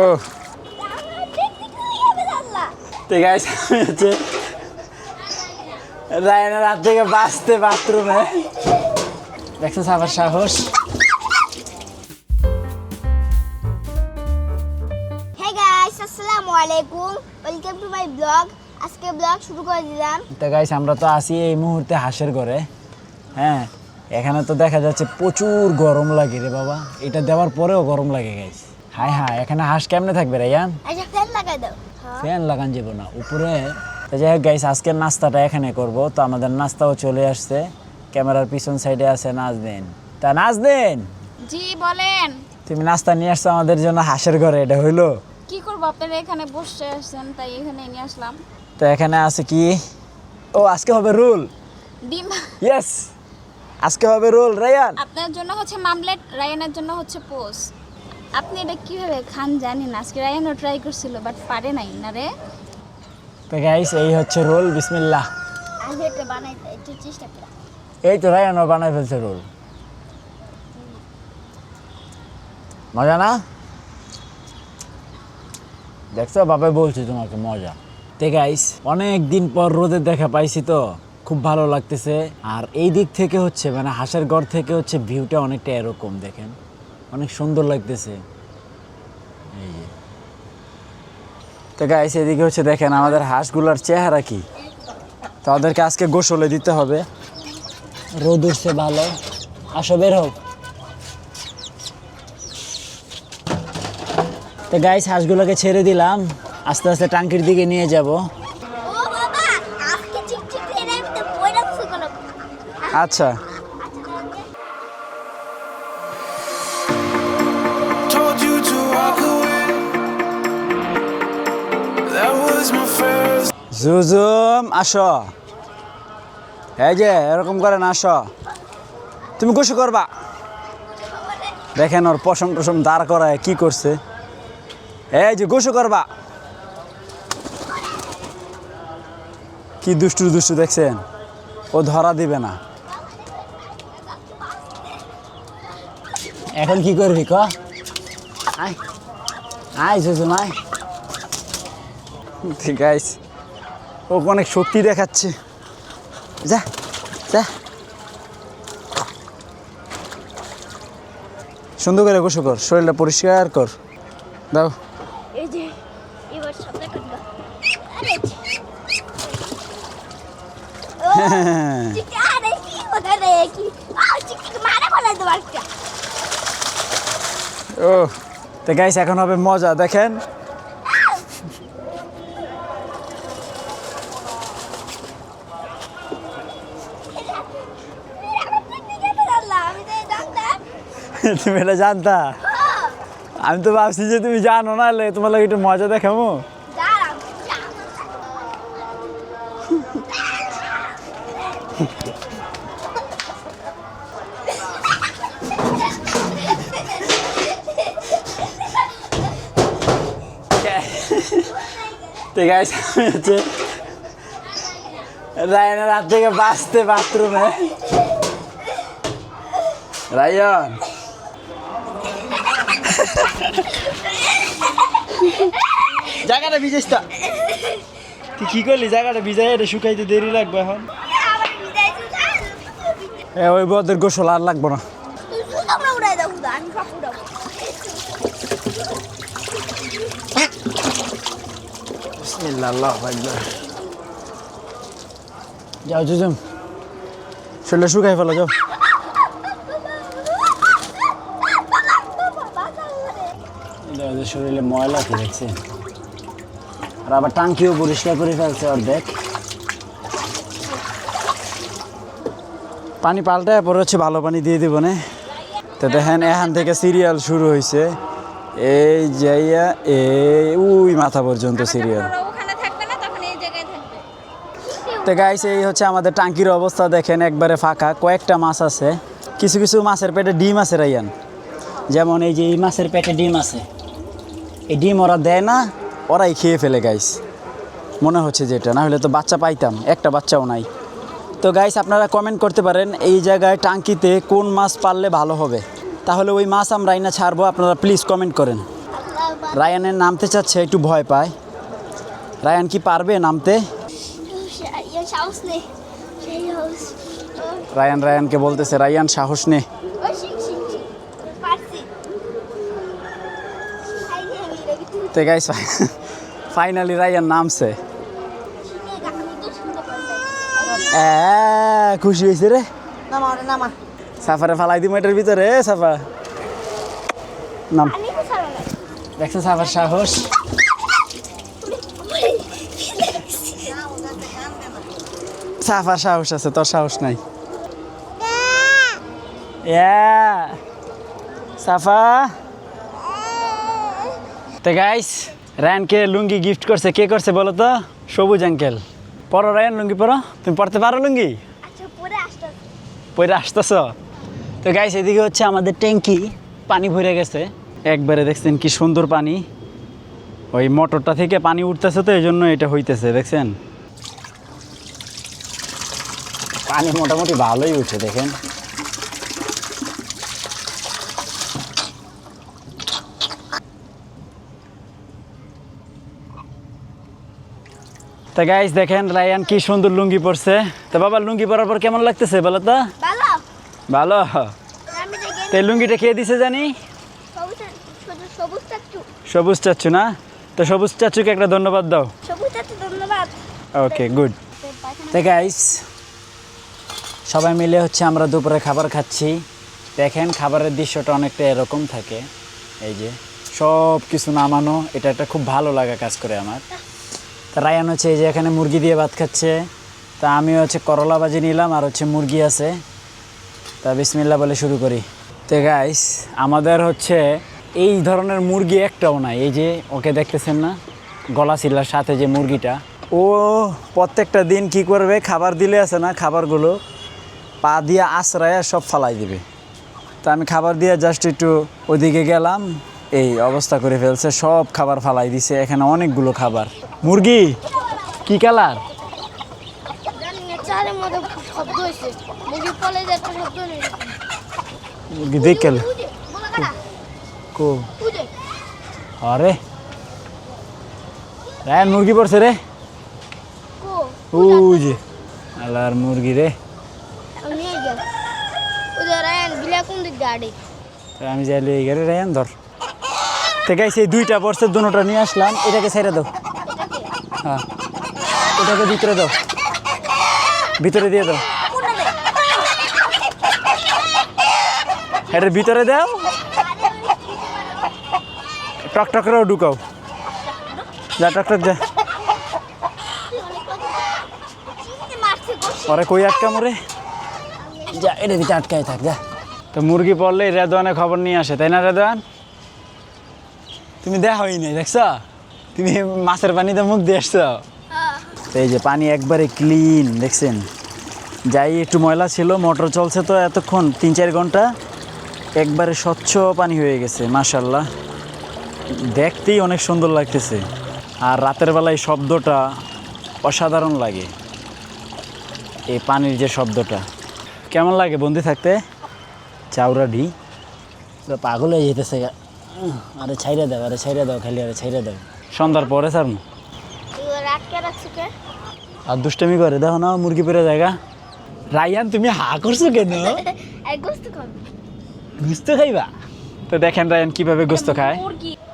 ও তো গাইস আমি হচ্ছে রায়না রাত থেকে বাঁচতে বাথরুমে দেখছ আমার সাহস? আসসালামু আলাইকুম। ওয়েলকাম টু মাই ব্লগ আজকে ব্লগ শুরু করে দিলাম। তো গাইস আমরা তো আছি এই মুহূর্তে হাসের ঘরে। হ্যাঁ এখানে তো দেখা যাচ্ছে প্রচুর গরম লাগে রে বাবা। এটা দেওয়ার পরেও গরম লাগে গাইস হাই হাই এখানে হাঁস কেমনে থাকবে রাইয়ান আচ্ছা ফ্যান লাগাই দাও। হ্যাঁ। ফ্যান লাগান যাব না উপরে। তো যাই হোক গাইস আজকের নাস্তাটা এখানে করব। তো আমাদের নাস্তাও চলে আসছে। ক্যামেরার পিছন সাইডে আছে নাজদিন তা নাজদিন জি বলেন। তুমি নাস্তা নিয়ে আসছো আমাদের জন্য হাঁসের ঘরে এটা হইল? কি করব আপনারা এখানে বসে আসছেন তাই এখানে নিয়ে আসলাম। তো এখানে আছে কি? ও আজকে হবে রুল। ডিম। ইয়েস আজকে হবে রোল রায়ান। আপনার জন্য হচ্ছে মামলেট রায়ানের জন্য হচ্ছে পোস আপনি এটা কীভাবে খান জানি না আজকে রায়ানও ট্রাই করছিল বাট পারে নাই না রে? তো গাইস এই হচ্ছে রোল বিসমিল্লাহ। আমি এটা বানাই একটু চেষ্টা করি। এই তো রায়ানও বানাই ফেলছে রোল। মজা না? দেখছ? বাবাই বলছি তোমাকে মজা। তে গাইস অনেক দিন পর রোদের দেখা পাইছি তো। খুব ভালো লাগতেছে। আর এই দিক থেকে হচ্ছে মানে হাঁসের ঘর থেকে হচ্ছে ভিউটা অনেকটা এরকম, দেখেন। অনেক সুন্দর লাগতেছে। এই যে। তো গাইস এদিকে হচ্ছে দেখেন, আমাদের হাঁসগুলোর চেহারা কি? তো ওদেরকে আজকে গোসলে দিতে হবে। রোদ উঠছে ভালো। আসো, বের হোক তো গাইস হাঁসগুলোকে ছেড়ে দিলাম। আস্তে আস্তে টাঙ্কির দিকে নিয়ে যাব। First. জুজুম আসো। এই যে এরকম করে না আসো। তুমি গোসু করবা? দেখেন ওর পশম টসম দাঁড় করায় কি করছে। এই যে গোসু করবা। কি দুষ্টু দুষ্টু দেখছেন? ও ধরা দিবে না। এখন কি করবি ক? আয়। আয় ঠিক আছে। ও অনেক সত্যি দেখাচ্ছে। যা যা। সুন্দর করে গোসল কর শরীরটা পরিষ্কার কর। দাও। এই ও তো গাইস এখন হবে মজা দেখেন। তুমি এটা জানতা? আমি তো ভাবছি যে তুমি জানো না তোমার লাগে একটু মজা দেখাবো তো গাইস আমি হচ্ছে রায়না রাত থেকে বাঁচতে বাথরুমে। রায়ন। জায়গাটা ভিজাইস তো। তুই কি করলি? জায়গাটা ভিজাই এটা শুকাইতে দেরি লাগবে এখন। ওই বদের গোসল আর লাগবো না তুই শুধু আমরা উড়াই দাও উড়া আমি সব উড়াবো শরীরটা শুকাই ফেলো যাও। এটা ওদের শরীরে ময়লা কি দেখছে আর আবার টাঙ্কিও পরিষ্কার করে ফেলছে অর্ধেক। পানি পাল্টায় পরে হচ্ছে ভালো পানি দিয়ে দিব না। তো দেখেন এখান থেকে সিরিয়াল শুরু হয়েছে এই যাইয়া এই উই মাথা পর্যন্ত সিরিয়াল ওরা ওখানে থাকবে না তখন এই জায়গায় থাকবে তো গাইস এই হচ্ছে আমাদের টাঙ্কির অবস্থা, দেখেন একবারে ফাঁকা। কয়েকটা মাছ আছে। কিছু কিছু মাছের পেটে ডিম আছে রাইয়ান। যেমন এই যে এই মাছের পেটে ডিম আছে। এই ডিম ওরা দেয় না, ওরাই খেয়ে ফেলে গাইস মনে হচ্ছে যেটা না হলে তো বাচ্চা পাইতাম, একটা বাচ্চাও নাই। তো গাইস আপনারা কমেন্ট করতে পারেন এই জায়গায় টাঙ্কিতে কোন মাছ পাললে ভালো হবে। তাহলে ওই মাছ আমরা আইনা ছাড়বো, আপনারা প্লিজ কমেন্ট করেন। রায়ানের নামতে চাচ্ছে, একটু ভয় পায়। রায়ান কি পারবে নামতে? Ihr schaust রায়ান রায়ানকে বলতেছে রায়ান সাহস নে. তো গাইস ফাইনালি রায়ান নামছে। এ, খুশি হয়েছে রে। নামা সাফারে ফালাই দিম এটার ভিতরে সাফা। নাম। দেখছ সাফার সাহস? সাফার সাহস আছে তোর সাহস নাই। সাফা তো গাইস রায়নকে লুঙ্গি গিফট করছে কে করছে বলো তো? সবুজ আঙ্কেল পরো রায়ন লুঙ্গি পরো। তুমি পড়তে পারো লুঙ্গি? আচ্ছা পরে পরে আসতেছ? তো গাইস এদিকে হচ্ছে আমাদের ট্যাঙ্কি। পানি ভরে গেছে। একবারে দেখছেন কি সুন্দর পানি। ওই মোটরটা থেকে পানি উঠতেছে তো এই জন্য এটা হইতেছে দেখছেন? পানি মোটামুটি ভালোই উঠে দেখেন। তা গাইস দেখেন রায়ান কি সুন্দর লুঙ্গি পরছে। তা বাবা লুঙ্গি পরার পর কেমন লাগতেছে বলো তো? ভালো। তো লুঙ্গিটা খেয়ে দিছে জানি? সবুজ চাচ্ছু না? তো সবুজ চাচ্ছুকে একটা ধন্যবাদ দাও। ওকে গুড তো গাইস সবাই মিলে হচ্ছে আমরা দুপুরে খাবার খাচ্ছি। দেখেন খাবারের দৃশ্যটা অনেকটা এরকম থাকে। এই যে সব কিছু নামানো, এটা একটা খুব ভালো লাগা কাজ করে আমার। তা রায়ান হচ্ছে এই যে এখানে মুরগি দিয়ে ভাত খাচ্ছে। তা আমি হচ্ছে করলা ভাজি নিলাম আর হচ্ছে মুরগি আছে। তা বিসমিল্লা বলে শুরু করি। তো গাইস আমাদের হচ্ছে এই ধরনের মুরগি একটাও নাই। এই যে, ওকে দেখতেছেন না? গলা চিল্লার সাথে যে মুরগিটা। ও প্রত্যেকটা দিন কি করবে? খাবার দিলে আছে না খাবারগুলো? পা দিয়ে আশ্রয় সব ফালাই দিবে। তো আমি খাবার দিয়ে জাস্ট একটু ওদিকে গেলাম এই অবস্থা করে ফেলছে সব খাবার ফালাই দিছে এখানে অনেকগুলো খাবার। মুরগি কি কালার? মুরগি পলে যাচ্ছে শব্দ নেই মুরগি দেখ গেল উজে বলা কাটা। কো? আরে। মুরগি পড়ছে রে। ওই যে আল্লাহর মুরগি রে আমি নিয়ে গেল উজে রায়ন বিলা কোন দিক গাড়ি। আমি যাইলে এই গাড়ি রায়ান ধর। তো গাই সেই দুইটা পড়ছে দুটোটা নিয়ে আসলাম এটাকে ছেড়ে দাও। হ্যাঁ এটাকে ভিতরে দাও। ভিতরে দিয়ে দাও। এটার ভিতরে দাও। টক টক করেও ঢুকাও। যা টক টক যা। পরে কই আটকা মরে যা এটা ভিতরে আটকাই থাক যা। তো মুরগি পড়লে রেদওয়ানের খবর নিয়ে আসে, তাই না রেদওয়ান? তুমি দেখাই নাই, দেখছ? তুমি মাছের পানিতে মুখ দিয়ে আসছো? এই যে পানি একবারে ক্লিন দেখছেন? যাই একটু ময়লা ছিল, মোটর চলছে তো এতক্ষণ, তিন চার ঘণ্টা। একবারে স্বচ্ছ পানি হয়ে গেছে মাশাল্লাহ দেখতেই অনেক সুন্দর লাগতেছে। আর রাতের বেলায় শব্দটা অসাধারণ লাগে। এই পানির যে শব্দটা। কেমন লাগে বন্দি থাকতে? চাউরা ডি। পুরো পাগল হয়ে যেতেছে। আরে ছাইরা দাও আরে ছাইরা দাও খালি আরে ছাইরা দাও। সন্ধ্যার পরে স্যার আর দুষ্টামি করে দেখো না মুরগি পেরে জায়গা রাইয়ান তুমি হা করছ কেন? গোস্ত খাইবা? তো দেখেন রায়ান কীভাবে গোস্ত খায়।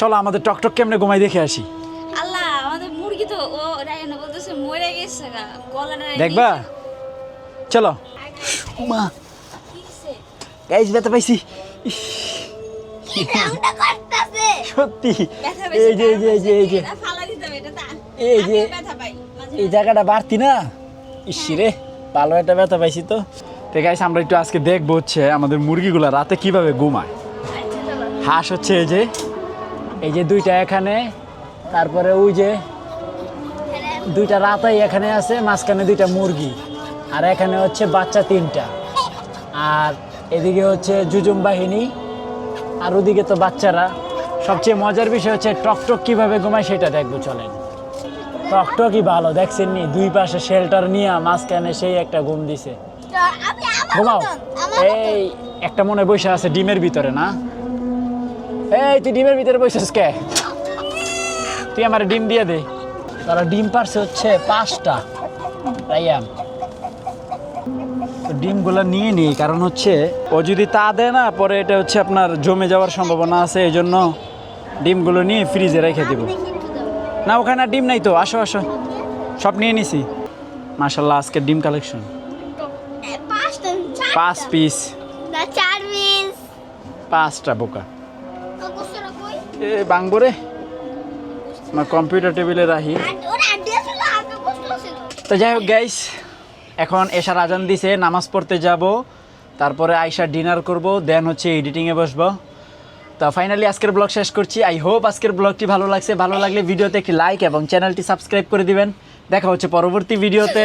চলো আমাদের টকটক কেমনে ঘুমাই দেখে আসি। আল্লাহ আমাদের মুরগি তো ও রায়না বলতেছে মরে গেছে দেখবা? চলো। মা গাইস ব্যথা পাইছি। সত্যি। এই যে এই যে এই যে এই যে। এই যে এই জায়গাটা বাড়তি না? ইসিরে ভালো একটা ব্যথা পাইছি তো। তো গাইস আমরা একটু আজকে দেখব হচ্ছে আমাদের মুরগিগুলো রাতে কীভাবে ঘুমায়। হাঁস হচ্ছে এই যে এই যে দুইটা এখানে তারপরে ওই যে দুইটা রাতাই এখানে আছে মাঝখানে দুইটা মুরগি। আর এখানে হচ্ছে বাচ্চা তিনটা। আর এদিকে হচ্ছে জুজুম বাহিনী আর ওদিকে তো বাচ্চারা। সবচেয়ে মজার বিষয় হচ্ছে টকটক কীভাবে ঘুমায় সেটা দেখব চলেন। টকটকই ভালো দেখছেন নি? দুই পাশে শেল্টার নিয়ে মাঝখানে সেই একটা ঘুম দিছে। ঘুমাও। এই একটা মনে বসে আছে ডিমের ভিতরে না? এই তুই ডিমের ভিতরে বসেছিস কে? তুই আমার ডিম দিয়ে দে। তারা ডিম পারছে হচ্ছে পাঁচটা। রাইয়ান ডিমগুলো নিয়ে নিই কারণ হচ্ছে ও যদি তা দেয় না পরে এটা হচ্ছে আপনার জমে যাওয়ার সম্ভাবনা আছে এই জন্য ডিমগুলো নিয়ে ফ্রিজে রেখে দিব। না ওখানে আর ডিম নাই তো আসো আসো। সব নিয়ে নিছি। মাশাল্লাহ আজকে ডিম কালেকশন। পাঁচ পিস পাঁচটা বোকা। এ বাংবরে আমার কম্পিউটার টেবিলে রাখি তো যাই হোক গাইস এখন এশার আজান দিছে, নামাজ পড়তে যাব, তারপরে আইসা ডিনার করব, দেন হচ্ছে এডিটিংয়ে বসবো। তো ফাইনালি আজকের ব্লগ শেষ করছি। আই হোপ আজকের ব্লগটি ভালো লাগছে। ভালো লাগলে ভিডিওতে একটি লাইক এবং চ্যানেলটি সাবস্ক্রাইব করে দিবেন। দেখা হচ্ছে পরবর্তী ভিডিওতে।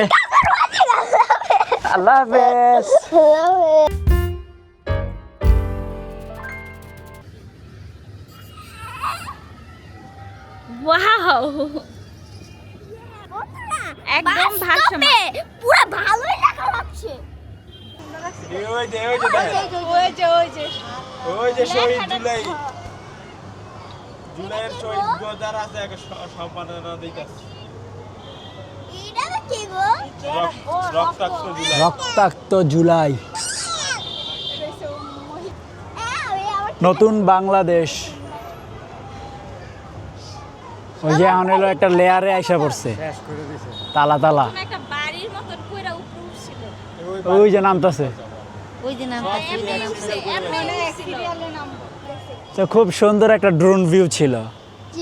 আল্লাহ হাফেজ। ওয়াও একদম ভারসাম্য পুরো ভালোই দেখা লাগছে ওই যে ওই যে ওই যে ওই যে ওই যে শহীদ জুলাই জুলাইয়ের শহীদ গজার আছে এক সম্মাননা দিতেছে রক্তাক্ত জুলাই হ্যাঁ, নতুন বাংলাদেশ ওই যে এখন হলো একটা লেয়ারে আইসা পড়ছে। তালা তালা। একটা বাড়ির মতন কইরা উপরে উঠছিল। ওই যে নামতাছে। ওই যে নামটা ওই যে নামটা তো খুব সুন্দর একটা ড্রোন ভিউ ছিল।